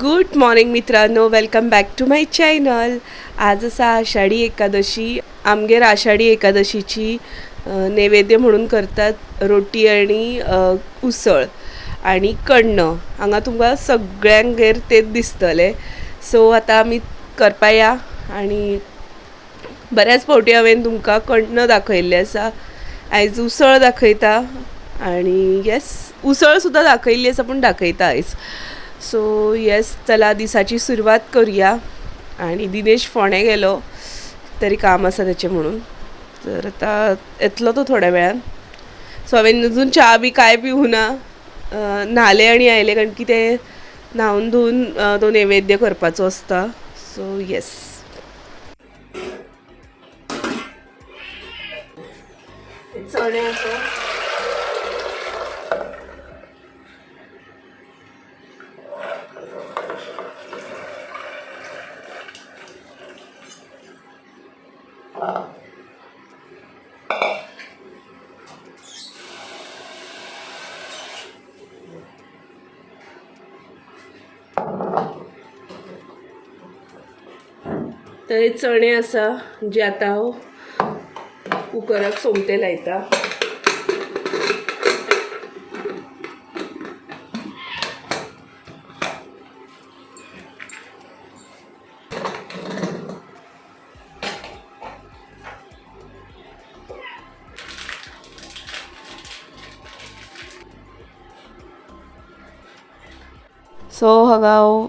Good morning मित्रांनो welcome back to my channel. आज असा आषाढी एकादशी आमगेर आषाढी एकादशीची नैवेद्य म्हणून करतात रोटी आणि उसळ आणि कण्ण. हांगा तुमकां सगळ्यांगेर तेच दिसतले. सो आतां आमी करपा या आनी बऱ्याच फावटी हांवें तुमकां कण्ण दाखयल्ले आसा. आयज उसळ दाखयता आणि येस उसळ सुद्दां दाखयल्ली आसा पूण दाखयता आयज. सो येस चला दिसाची सुरवात करूया. आणि दिनेश फोंडे गेलो. तरी काम आसा तेचें म्हणून. तर आतां येतलो तो थोड्या वेळान. सो हांवें अजून च्या बी कांय पिवना ना न्हाले आनी आयले कारण की ते न्हावन धुवन तो नैवेद्य करपाचो आसता सो येस चणे तर हे चणे आसा जे आतां हांव कुकराक सोमते लायता सो हांगा हांव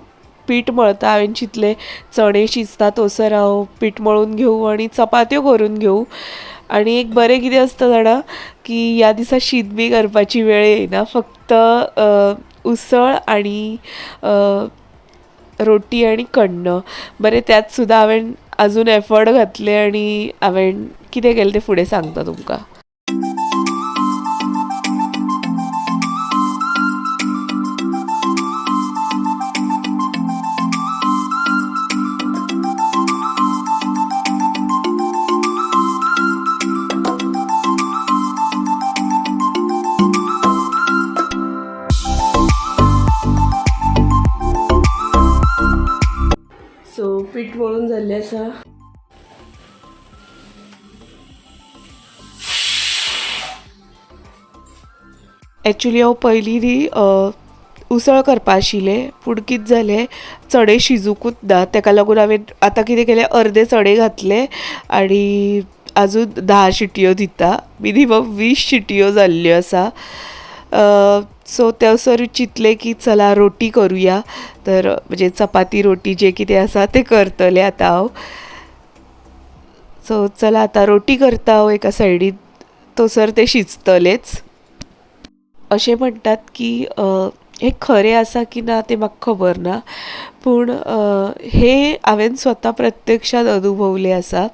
पीठ मळता हांवें चिंतलें चणे शिजता थंयसर हांव पीठ मळून घेऊ आनी चपात्यो करून घेवं आनी एक बरें कितें आसता जाणा की ह्या दिसा शीत बी करपाची वेळ येयना फक्त उसळ आनी रोटी आनी कण्ण. बरें त्यात सुद्दां हांवें आजून एफर्ट घातले आनी हांवें कितें केलें तें फुडें सांगता तुमकां. पीठ मळून झाले आसा एक्चुली हांव पयलीं न्ही उसळ करपा आशिल्लें पूण कितें जालें चणे शिजूंकूच ना तेका लागून हांवें आतां कितें केलें अर्दे चडे घातले आनी आजून धा शिटयो दिता. मिनिमम वीस शिटयो जाल्ल्यो आसा. सो त्यासर चिंतलें की चला रोटी करुया. तर म्हणजे चपाती रोटी जे कितें आसा तें करतले आतां हांव सो चला आतां रोटी करता हांव एका सायडीन तोसर ते शिजतलेच. अशें म्हणटात की हें खरें आसा की ना तें म्हाका खबर ना. पूण हें हे हांवें स्वता प्रत्यक्षांत अनुभवलें आसा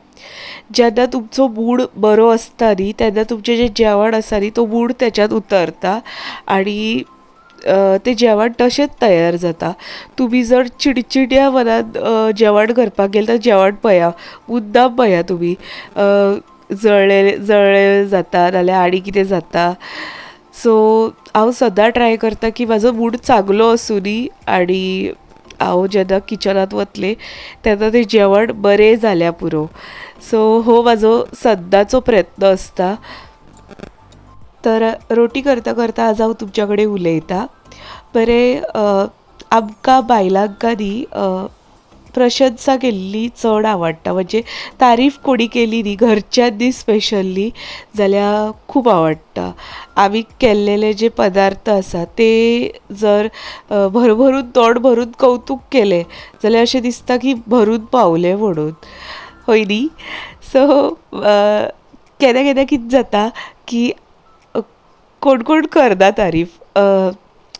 जेन्ना तुमचो मूड बरो आसता न्ही तेन्ना तुमचें जें जेवण आसा न्ही तो मूड तेच्यान उतरता आनी तें जेवण तशेंच तयार जाता. तुमी जर चिडचिड्या मनान जेवण करपाक गेले तर जेवण पळया मुद्दाम पळया तुमी जळले जळ्ळे जाता नाजाल्यार आनी कितें जाता. सो हांव सदां ट्राय करता की म्हाजो मूड चांगलो आसूं न्ही आनी हांव जेन्ना किचनांत वतलें तेन्ना तें जेवण बरें जाल्या पुरो. सो हो म्हाजो सद्दांचो प्रयत्न आसता तर रोटी करता करता आज हांव तुमच्या कडेन उलयतां. बरें आमकां बायलांक न्ही प्रशंसा केल्ली चड आवडटा म्हणजे तारीफ कोणी केली न्ही घरच्यांनी स्पेशली जाल्यार खूब आवडटा आमी केल्लेले जे पदार्थ आसा ते जर भरभरून तोंड भरून कवतूक केलें जाल्यार अशें दिसता की भरून पावलें म्हणून. होय न्ही सो केन्ना केन्ना कितें जाता की कोण कोण करना तारीफ?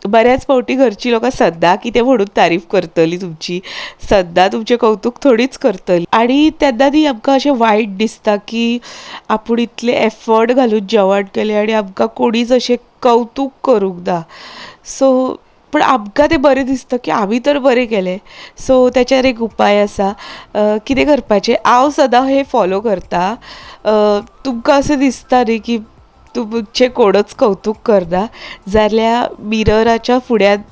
बऱ्याच पावटी घरचीं लोकां सद्दां कितें म्हणून तारीफ करतलीं तुमची. सद्दां तुमचें कौतुक थोडीच करतलीं. आनी तेन्ना न्ही आमकां अशें वायट दिसता की आपूण इतले एफर्ट घालून जेवण केलें आनी आमकां कोणीच अशें कौतुक करूंक ना. सो पूण आमकां तें बरें दिसता की आमी तर बरें केलें. सो तेचेर एक उपाय आसा कितें करपाचें? हांव सदां हें फॉलो करता. तुमकां असें दिसता न्ही की तुमचे कोणच कौतुक करना जाल्यार मिरराच्या फुड्यान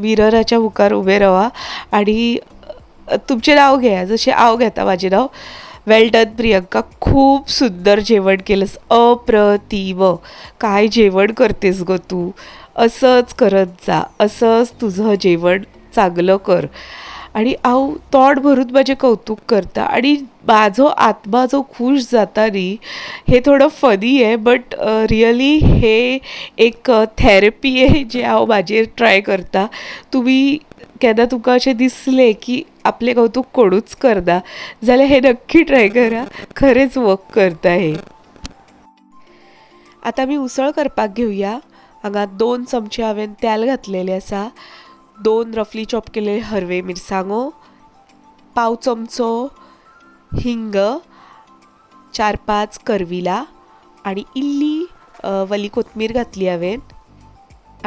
मिरराच्या मुखार उबे रावा आनी तुमचें नांव घेया जशें हांव घेता म्हाजें नांव वेल डन प्रियंका. खूब सुंदर जेवण केलंस. अप्रतिम. काय जेवण करतेस ग तू? असंच करत जा. असंच तुझं जेवण चांगलं कर. आणि हांव तोंड भरून म्हजें कौतुक करता. आणि म्हाजो आत्मा जो खूश जाता न्ही हे थोडं फनी आहे बट रियली हे एक थेरपी आहे जे हांव म्हाजेर ट्राय करता. तुमी केन्ना तुमकां अशें दिसलें की आपलें कौतुक कोणूच करना. जाल्यार हें नक्की ट्राय करा. खरेंच वर्क करता हें. आतां आमी उसळ करपाक घेवया हांगा दोन चमचे हांवें तेल घातलेले आसा. दोन रफली चॉप केलेले हरवे मिरसांगो पाव चमचो हिंग चार पांच करविला आनी इल्ली वली कोथमीर घातली हांवें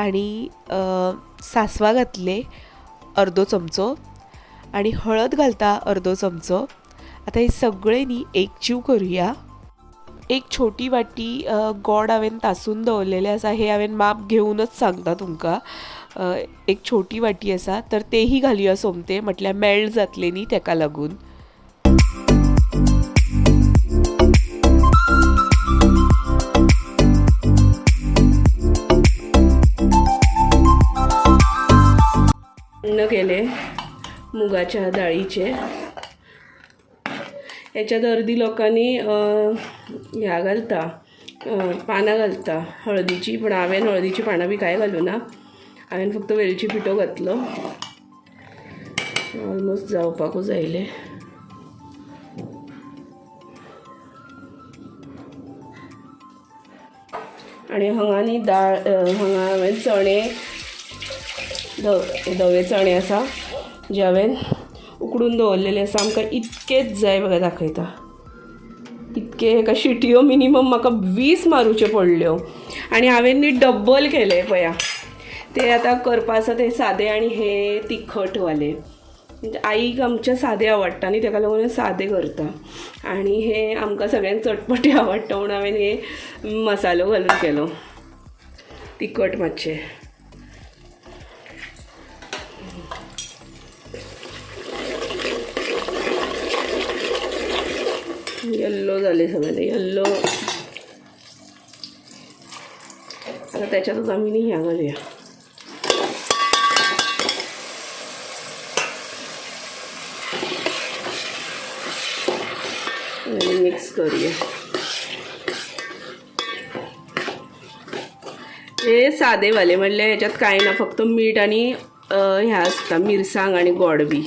आनी अ, सासवां घातले अर्दो चमचो आनी हळद घालता अर्दो चमचो. आतां हे सगळें न्ही एकजीव करुया. एक छोटी वाटी गोड हांवें तासून दवरलेलें आसा हे हांवें माप घेवनच सांगता तुमकां. एक छोटी वाटी आसा तर तेही घालुया सोमते म्हटल्यार मेल्ट जातले न्ही तेका लागून. अन्न केले मुगाच्या डाळीचे. याच्यात अर्धी लोकांनी ह्या घालता पानां घालता. हळदीची पण हांवें हळदीची पानां बी कांय घालूं ना? हांवें फक्त वेलची पिठो घातलो. ऑलमोस्ट जावपाकूच आयले आनी हांगा न्ही दाळ हांगा हांवें चणे धवे चणे आसा जे हांवें उकडून दवरलेले आसा आमकां इतकेच जाय बघा दाखयता. इतके हेका शिटयो मिनिमम म्हाका वीस मारूच्यो पडल्यो हो. आनी हांवें न्ही डब्बल केले पया. ते आतां करपा आसा ते सादे आनी हे तिखटवाले. म्हणजे आईक आमच्या सादे आवडटा न्ही तेका लागून हांव सादे करता. आनी हे आमकां सगळ्यांक चटपटी आवडटा म्हणून हांवें हे मसालो घालून केलो. तिखट मातशें. येल्लो झाले सगळे येल्लो. आता त्याच्यातच आम्ही नाही ह्या घालूया. करूया. हे साधेवाले म्हणल्यार याच्यात कांय ना फक्त मीठ आणि ह्या आसता मिरसांग आणि गोडबी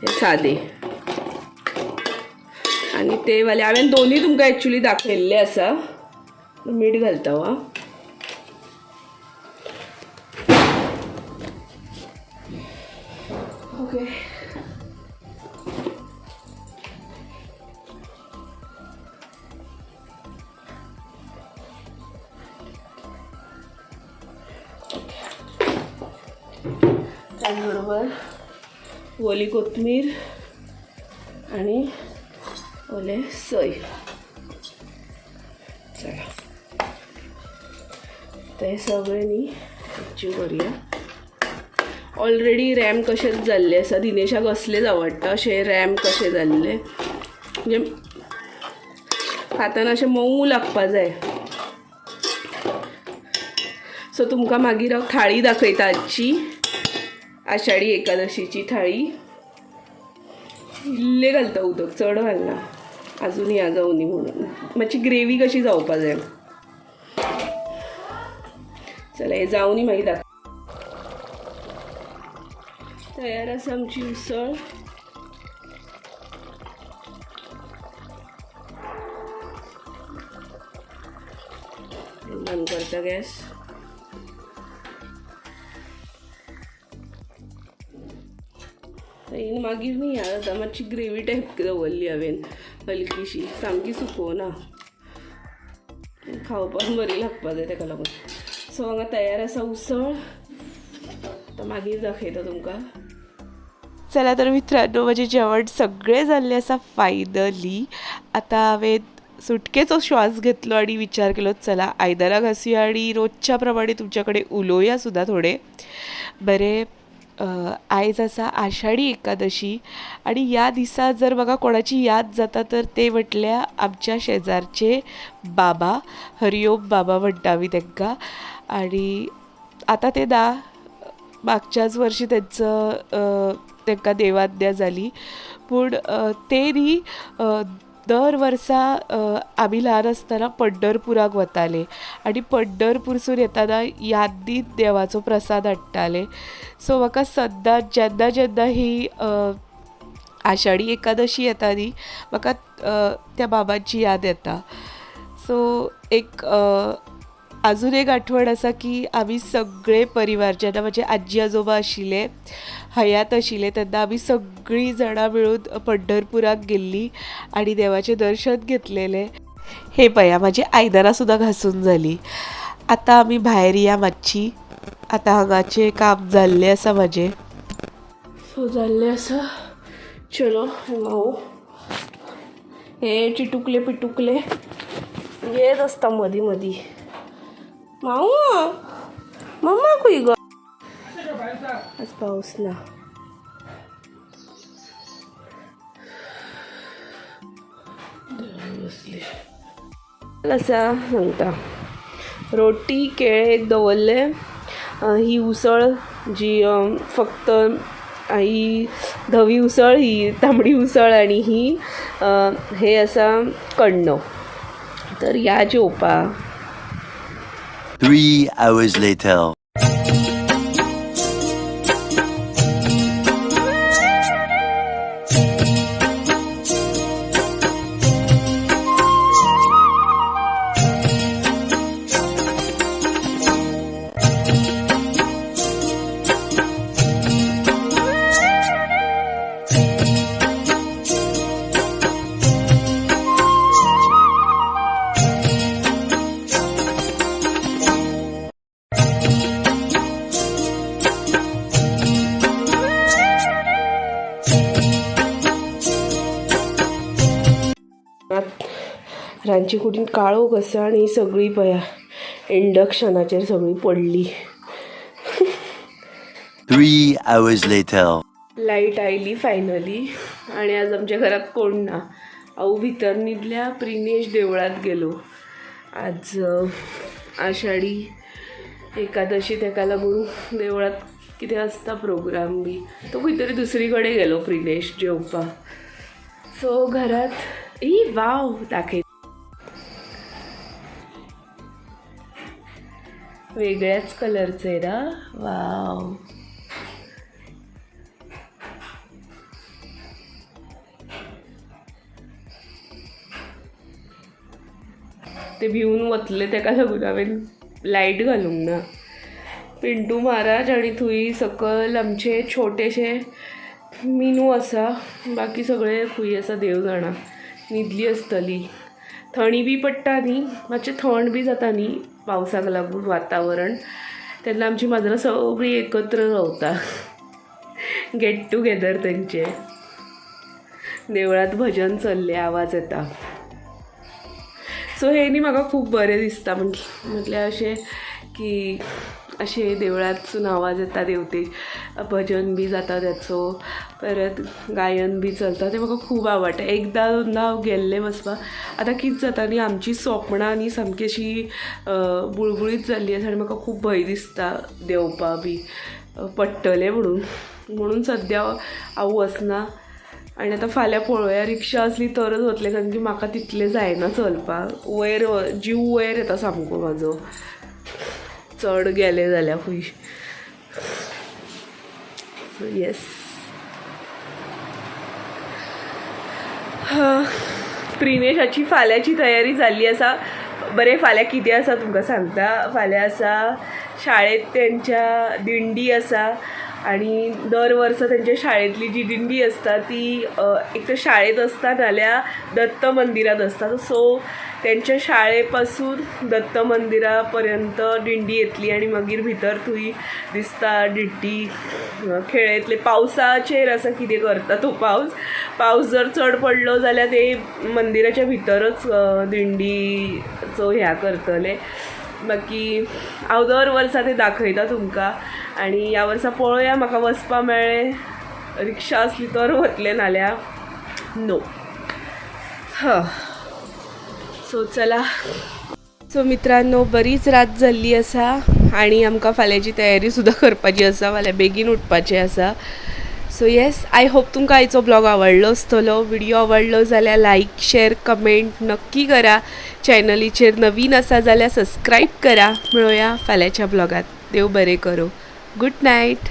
हे साधे. आणि ते वाले हांवें दोन्ही तुमकां एक्चुली दाखयल्ले आसा मीठ घालता हो, ओके okay. ओली कोथमीर आणि ओले सोय चला. ते सगळे न्ही एकजीव करूया. ऑलरेडी रॅम कशेच जाल्ले आसा दिनेशाक असलेच आवडटा अशे रॅम कशे जाल्ले म्हणजे खाताना अशें मऊ लागपा जाय. सो तुमकां मागीर हांव थाळी दाखयता आजची. आषाढी एकादशीची थाळी. इल्ले घालता उदक चड घालना आजून या जावं न्ही म्हणून. मातशी ग्रेवी कशी जावपा जाय? चला हे जावं न्ही मागीर दाख तयार आसा आमची उसळ. बंद करता गॅस. येईन. मागीर न्ही ह्या जाता मातशी ग्रेवी टायप दवरली हांवें. हलकीशी. सामकी सुकोवना खावपाक बरी लागपा जाय ताका लागून सो हांगा तयार आसा उसळ. आतां मागीर दाखयता तुमकां. चला तर मित्रांनो माझे जेवण सगळे झाले आसा फायनली आता हांवें सुटकेचो श्वास घेतलो आणि विचार केलो चला आयदनां घासूया आणि रोजच्या प्रमाणे तुमच्याकडे उलोवया सुद्धा थोडे. बरे. आयज आसा आषाढी एकादशी आणि ह्या दिसा जर म्हाका कोणाची याद जाता तर ते म्हटल्या आमच्या शेजारचे बाबा हरिओम बाबा म्हणटा आमी तांकां आणि आतां ते ना मागच्याच वर्षी त्यांचं अ, तांकां देवाज्ञा जाली पूण अ, ते न्ही दर वर्सा आमी ल्हान आसतना पंढरपुराक वताले. आनी पंढरपूरसून येताना यादीत देवाचो प्रसाद हाडटाले सो म्हाका सद्दां जेन्ना जेन्ना ही आषाढी एकादशी येता न्ही म्हाका त्या बाबांची याद येता. सो एक अजून एक आठवण आसा की आमी सगळे परिवार जेन्ना म्हजे आजी आजोबा आशिल्ले हयात आशिले तेन्ना आमी सगळीं जाणां मेळून पंढरपुराक गेल्लीं आनी देवाचें दर्शन घेतलेलें. हे पया माझी आयदनां सुद्दां घासून जालीं आतां आमी भायर या मातशी आतां हांगाचें काम जाल्लें आसा म्हाजें सो जाल्लें आसा चलो हांव हे चिटुकले पिटुकले येत असता मदीं मदीं Mau Mama खंय गो आज पावस ना। बसली सांगता रोटी केळे एक दवरले ही उसळ जी फक्त ही धवी उसळ ही तांबडी उसळ आणि ही हे आसा कण्ण। तर या जेवपा Three hours later. रांदची कुडीन काळोख आसा आनी ही सगळी पया इंडक्शनाचेर सगळी पडली. Three hours later. लाइट आयली फायनली आणि आज आमच्या घरात कोण ना? हांव भितर न्हिदल्या प्रिनेश देवळात गेलो. आज अ, आषाढी एकादशी तेका लागून देवळात कितें आसता प्रोग्राम बी. तो खंय तरी दुसरी कडेन गेलो प्रिनेश जेवपाक सो घरात ई वाव दाखय वेगळ्याच कलरचे ना? वाव. ते भिवून वतले तेका लागून हांवें लायट घालूंक ना. पिंटू महाराज आनी थंय सकयल आमचे छोटेशे मिनू आसा बाकी सगळे खुई आसा देव जाणा न्हिदली आसतली थंडी बी पडटा न्ही मातशें थंड बी जाता न्ही पावसाक लागून वातावरण. तेन्ना आमची माजरां सगळीं एकत्र रावता गेट टुगेदर तेंचे देवळात भजन चल्ले आवाज येता. सो हे न्ही म्हाका खूब बरें दिसता म्हटल म्हटल्यार अशें की अशें देवळांतसून आवाज येता देवते भजन बी जाता त्याचो. परत गायन बी चलता. तें म्हाका खूब आवडटा एकदां दोनदां हांव गेल्लें वचपाक आतां कितें जाता न्ही आमची स्वप्नां न्ही सामकी अशी बुळबुळीत जाल्ली आसा आनी म्हाका खूब भंय दिसता देंवपा बी. पडटलें म्हणून. म्हणून सद्या हांव वचना आनी आतां फाल्यां पळोवया रिक्षा असली तरच वतलें कारण की म्हाका तितलें जायना चलपाक वयर जीव वयर येता सामको म्हाजो चड गेलें जाल्यार खूंय सो येस प्रिनेशाची फाल्यांची तयारी जाल्ली आसा बरें फाल्यां कितें आसा तुमकां सांगता? फाल्यां आसा शाळेंत तेंच्या दिंडी आसा आणि दर वर्सा त्यांच्या शाळेतली जी दिंडी असता ती एक तर शाळेत असता नाल्या दत्त मंदिरात असतात सो तेंच्या शाळेपासून दत्त मंदिरापर्यंत दिंडी येतली आनी मागीर भितर थंय दिसता दिड्डी अ, खेळयतले पावसाचेर असं कितें करता तो पावस पावस जर चड पडलो जाल्यार ते मंदिराच्या भितरच दिंडीचो ह्या करतले. बाकी हांव दर वर्सा ते दाखयता तुमकां. आनी ह्या वर्सा पळोवया म्हाका वचपा मेळ्ळें. रिक्षा असली तर वतलें नाल्या. नो ह. सो चला. सो मित्रांनो बरीच रात जाल्ली आसा आनी आमकां फाल्यांची तयारी सुद्दां करपाची आसा फाल्यां बेगीन उठपाचें आसा सो येस आय होप तुमकां आयचो ब्लॉग आवडलो आसतलो व्हिडिओ आवडलो जाल्यार लायक शेअर कमेंट नक्की करा. चॅनलीचेर नवीन आसा जाल्यार सबस्क्रायब करा. मेळुया फाल्यांच्या ब्लॉगात देव बरें करूं. Good night